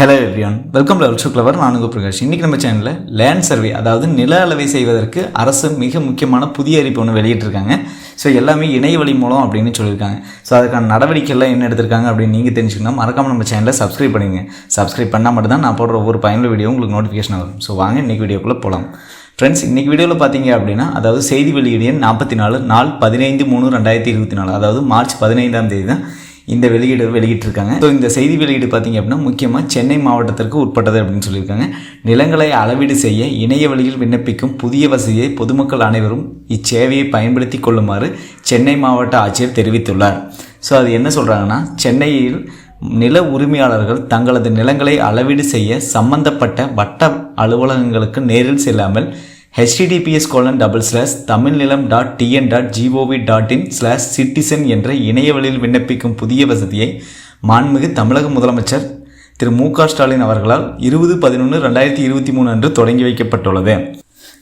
Hello everyone welcome லெவல் சுக்லவர் நானுங்க பிரகாஷ். இன்றைக்கி நம்ம சேனலில் லேண்ட் சர்வே அதாவது நில அளவை செய்வதற்கு அரசு மிக முக்கியமான புதிய அறிவிப்பு ஒன்று வெளியிட்டிருக்காங்க. ஸோ எல்லாமே இணைய வழி மூலம் அப்படின்னு சொல்லியிருக்காங்க. ஸோ அதுக்கான நடவடிக்கைலாம் என்ன எடுத்திருக்காங்க அப்படின்னு நீங்கள் தெரிஞ்சுக்கணும். மறக்காமல் நம்ம சேனலை சப்ஸ்கிரைப் பண்ணுங்கள் சப்ஸ்கிரைப் பண்ணால் மட்டும்தான் நான் போடுற ஒவ்வொரு பயனுள்ள வீடியோ உங்களுக்கு நோட்டிஃபிகேஷன் வரும். ஸோ வாங்க இன்றைக்கி வீடியோக்குள்ளே போகலாம் ஃப்ரெண்ட்ஸ் இன்றைக்கி வீடியோவில் பார்த்தீங்க அப்படின்னா அதாவது செய்தி வெளியீடு நாற்பத்தி நாலு நாள் பதினைந்து மூணு ரெண்டாயிரத்தி இருபத்தி நாலு அதாவது மார்ச் பதினைந்தாம் தேதி தான் இந்த வெளியீடு வெளியிட்டிருக்காங்க. ஸோ இந்த செய்தி வெளியீடு பார்த்தீங்க அப்படின்னா முக்கியமாக சென்னை மாவட்டத்திற்கு உட்பட்டது அப்படின்னு சொல்லியிருக்காங்க. நிலங்களை அளவீடு செய்ய இணைய வழியில் விண்ணப்பிக்கும் புதிய வசதியை பொதுமக்கள் அனைவரும் இச்சேவையை பயன்படுத்தி கொள்ளுமாறு சென்னை மாவட்ட ஆட்சியர் தெரிவித்துள்ளார். ஸோ அது என்ன சொல்கிறாங்கன்னா சென்னையில் நில உரிமையாளர்கள் தங்களது நிலங்களை அளவீடு செய்ய சம்பந்தப்பட்ட வட்ட அலுவலகங்களுக்கு நேரில் செல்லாமல் HTTPS colon double slash Tamilnilam dot TN dot GOV dot in slash citizen என்ற இணையவழியில் விண்ணப்பிக்கும் புதிய வசதியை மாண்புமிகு தமிழக முதலமைச்சர் திரு மு க ஸ்டாலின் அவர்களால் இருபது பதினொன்று ரெண்டாயிரத்தி இருபத்தி மூணு அன்று தொடங்கி வைக்கப்பட்டுள்ளது.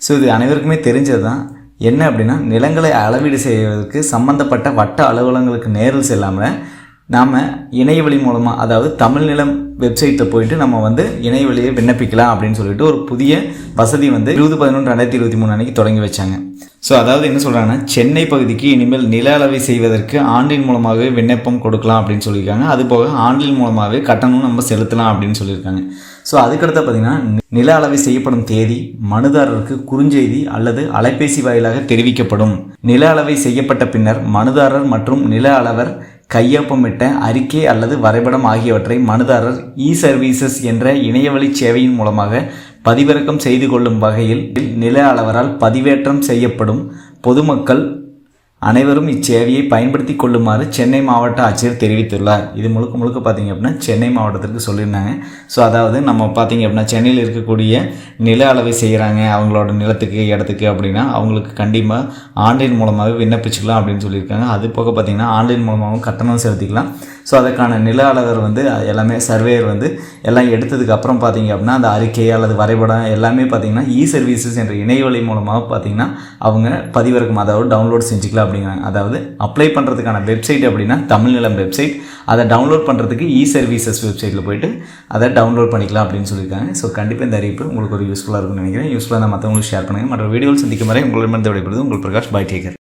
ஸோ இது அனைவருக்குமே தெரிஞ்சது தான் என்ன அப்படின்னா நிலங்களை அளவீடு செய்வதற்கு சம்பந்தப்பட்ட வட்ட அலுவலகங்களுக்கு நேரில் செல்லாமல் நாம் இணைய வழி மூலமாக அதாவது தமிழ் நிலம் வெப்சைட்டில் போயிட்டு நம்ம வந்து இணைய வழியை விண்ணப்பிக்கலாம் அப்படின்னு சொல்லிட்டு ஒரு புதிய வசதி வந்து இருபது பதினொன்று ரெண்டாயிரத்தி இருபத்தி மூணு அன்றைக்கி தொடங்கி வச்சாங்க. ஸோ அதாவது என்ன சொல்கிறாங்கன்னா சென்னை பகுதிக்கு இனிமேல் நில அளவை செய்வதற்கு ஆன்லைன் மூலமாகவே விண்ணப்பம் கொடுக்கலாம் அப்படின்னு சொல்லியிருக்காங்க. அது போக ஆன்லைன் மூலமாகவே கட்டணம் நம்ம செலுத்தலாம் அப்படின்னு சொல்லியிருக்காங்க. ஸோ அதுக்கடுத்து பார்த்தீங்கன்னா நில அளவை செய்யப்படும் தேதி மனுதாரருக்கு குறுஞ்செய்தி அல்லது அலைபேசி வாயிலாக தெரிவிக்கப்படும். நில அளவை செய்யப்பட்ட பின்னர் மனுதாரர் மற்றும் நில அளவர் கையொப்பமிட்ட அறிக்கை அல்லது வரைபடம் ஆகியவற்றை மனுதாரர் இ சர்வீசஸ் என்ற இணையவழி சேவையின் மூலமாக பதிவிறக்கம் செய்து கொள்ளும் வகையில் நில அளவரால் பதிவேற்றம் செய்யப்படும் பொதுமக்கள் அனைவரும் இச்சேவையை பயன்படுத்தி கொள்ளுமாறு சென்னை மாவட்ட ஆட்சியர் தெரிவித்துள்ளார். இது முழுக்க முழுக்க பார்த்தீங்க அப்படின்னா சென்னை மாவட்டத்திற்கு சொல்லியிருந்தாங்க. ஸோ அதாவது நம்ம பார்த்தீங்க அப்படின்னா சென்னையில் இருக்கக்கூடிய நில அளவை செய்கிறாங்க அவங்களோட நிலத்துக்கு இடத்துக்கு அப்படின்னா அவங்களுக்கு கண்டிப்பாக ஆன்லைன் மூலமாகவே விண்ணப்பிச்சுக்கலாம் அப்படின்னு சொல்லியிருக்காங்க. அது போக பார்த்தீங்கன்னா ஆன்லைன் மூலமாகவும் கட்டணம் செலுத்திக்கலாம். ஸோ அதற்கான நில அளவர் வந்து எல்லாமே சர்வேயர் வந்து எல்லாம் எடுத்ததுக்கு அப்புறம் பார்த்தீங்க அப்படின்னா அந்த அறிக்கை அல்லது வரைபடம் எல்லாமே பார்த்தீங்கன்னா இ சர்வீசஸ் என்ற இணையவழி மூலமாக பார்த்தீங்கன்னா அவங்க பதிவிறக்கம் அதாவது டவுன்லோட் செஞ்சுக்கலாம் அப்படிங்கிறாங்க அதாவது அப்ளை பண்ணுறதுக்கான வெப்சைட் அப்படின்னா தமிழ்நிலம் வெப்சைட் அதை டவுன்லோட் பண்ணுறதுக்கு இ சர்வீசஸ் வெப்சைட்டில் போயிட்டு அதை டவுன்லோட் பண்ணிக்கலாம் அப்படின்னு சொல்லியிருக்காங்க. ஸோ கண்டிப்பாக இந்த அறிவிப்பு உங்களுக்கு ஒரு யூஸ்ஃபுல்லாக இருக்கும்னு நினைக்கிறேன். யூஸ்ஃபுல்லாக மற்றவங்களுக்கு ஷேர் பண்ணுங்கள் மற்ற வீடியோவில் சந்திக்கும் வரை உங்களிடமிருந்து விடைபெறுது உங்கள் பிரகாஷ் பாய் டேக்கர்